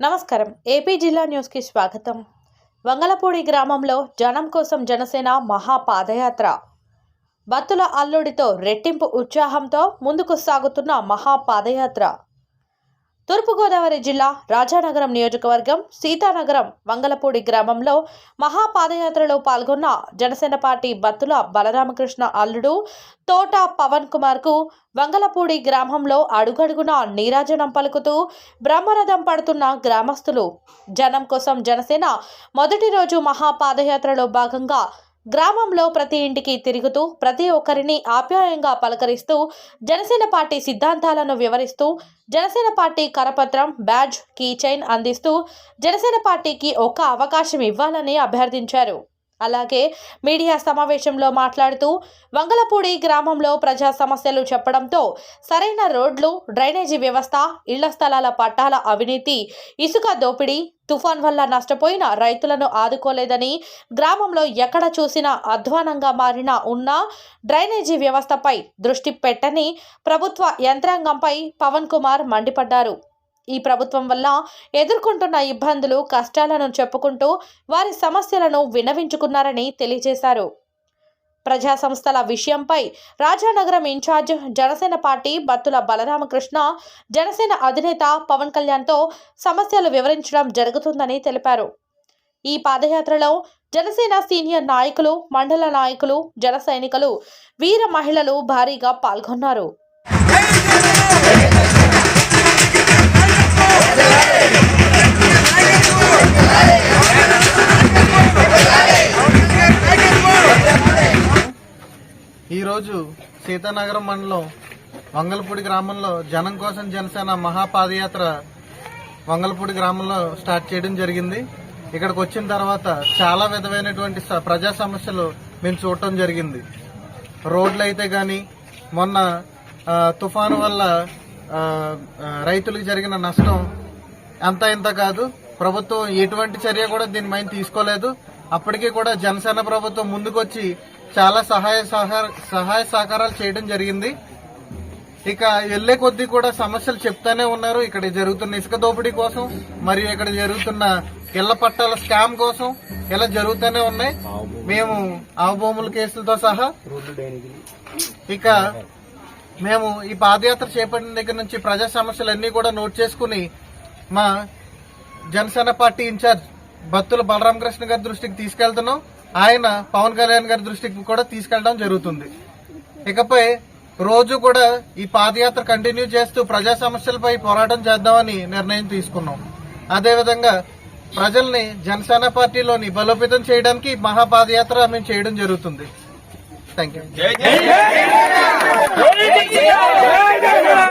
నమస్కారం. ఏపీ జిల్లా న్యూస్కి స్వాగతం. వంగలపూడి గ్రామంలో జనం కోసం జనసేన మహా పాదయాత్ర అల్లుడితో రెట్టింపు ఉత్సాహంతో ముందుకు సాగుతున్న మహా పాదయాత్ర తూర్పుగోదావరి జిల్లా రాజానగరం నియోజకవర్గం సీతానగరం వంగలపూడి గ్రామంలో మహాపాదయాత్రలో పాల్గొన్న జనసేన పార్టీ బత్తుల బలరామకృష్ణ అల్లుడు తోట పవన్ కుమార్కు వంగలపూడి గ్రామంలో అడుగడుగున నీరాజనం పలుకుతూ బ్రహ్మరథం పడుతున్న గ్రామస్తులు. జనం కోసం జనసేన మొదటి రోజు మహాపాదయాత్రలో భాగంగా గ్రామంలో ప్రతి ఇంటికి తిరుగుతూ ప్రతి ఒక్కరిని ఆప్యాయంగా పలకరిస్తూ జనసేన పార్టీ సిద్ధాంతాలను వివరిస్తూ జనసేన పార్టీ కరపత్రం బ్యాడ్జ్ కీ చైన్ అందిస్తూ జనసేన పార్టీకి ఒక అవకాశం ఇవ్వాలని అభ్యర్థించారు. అలాగే మీడియా సమావేశంలో మాట్లాడుతూ వంగలపూడి గ్రామంలో ప్రజా సమస్యలు చెప్పడంతో సరైన రోడ్లు డ్రైనేజీ వ్యవస్థ ఇళ్ళ స్థలాల పట్టాల అవినీతి ఇసుక దోపిడీ తుఫాన్ వల్ల నష్టపోయిన రైతులను ఆదుకోలేదని గ్రామంలో ఎక్కడ చూసినా అధ్వానంగా మారిన ఉన్న డ్రైనేజీ వ్యవస్థపై దృష్టి పెట్టని ప్రభుత్వ యంత్రాంగంపై పవన్ కుమార్ మండిపడ్డారు. ఈ ప్రభుత్వం వల్ల ఎదుర్కొంటున్న ఇబ్బందులు కష్టాలను చెప్పుకుంటూ వారి సమస్యలను విన్నవించుకున్నారని తెలియజేశారు. ప్రజా సంస్థల విషయంపై రాజానగరం ఇన్ఛార్జ్ జనసేన పార్టీ బత్తుల బలరామకృష్ణ జనసేన అధినేత పవన్ కళ్యాణ్తో సమస్యలు వివరించడం జరుగుతుందని తెలిపారు. ఈ పాదయాత్రలో జనసేన సీనియర్ నాయకులు మండల నాయకులు జన సైనికులు వీర మహిళలు భారీగా పాల్గొన్నారు. ఈరోజు సీతానగరం మండలం వంగలపూడి గ్రామంలో జనం కోసం జనసేన మహాపాదయాత్ర వంగలపూడి గ్రామంలో స్టార్ట్ చేయడం జరిగింది. ఇక్కడికి వచ్చిన తర్వాత చాలా విధమైనటువంటి స- ప్రజా సమస్యలు మేము చూడటం జరిగింది. రోడ్లు అయితే కానీ మొన్న తుఫాను వల్ల రైతులకు జరిగిన నష్టం అంత ఇంత కాదు. ప్రభుత్వం ఎటువంటి చర్య కూడా దీనిపైన తీసుకోలేదు. అప్పటికీ కూడా జనసేన ప్రభుత్వం ముందుకొచ్చి చాలా సహాయ సహకార- సహాయ సహకారాలు చేయడం జరిగింది. ఇక వెళ్ళే కొద్దీ కూడా సమస్యలు చెప్తానే ఉన్నారు. ఇక్కడ జరుగుతున్న ఇసుక దోపిడీ కోసం మరియు ఇక్కడ జరుగుతున్న ఇళ్ళ పట్టాల స్కామ్ కోసం ఇలా జరుగుతూనే ఉన్నాయి. మేము అవభూముల కేసులతో సహా ఇక మేము ఈ పాదయాత్ర చేపట్టిన దగ్గర నుంచి ప్రజా సమస్యలన్నీ కూడా నోట్ చేసుకుని మా జనసేన పార్టీ ఇన్ఛార్జ్ భక్తులు బలరామకృష్ణ గారి దృష్టికి తీసుకెళ్తున్నాం ఆయన పవన్ కళ్యాణ్ గారి దృష్టికి కూడా తీసుకెళ్ళడం జరుగుతుంది ఇకపై రోజు కూడా ఈ పాదయాత్ర కంటిన్యూ చేస్తూ ప్రజా సమస్యలపై పోరాటం చేద్దామని నిర్ణయం తీసుకున్నాం అదేవిధంగా ప్రజల్ని జనసేన పార్టీలోని బలోపేతం చేయడానికి మహాపాదయాత్ర మేము చేయడం జరుగుతుంది థ్యాంక్ యూ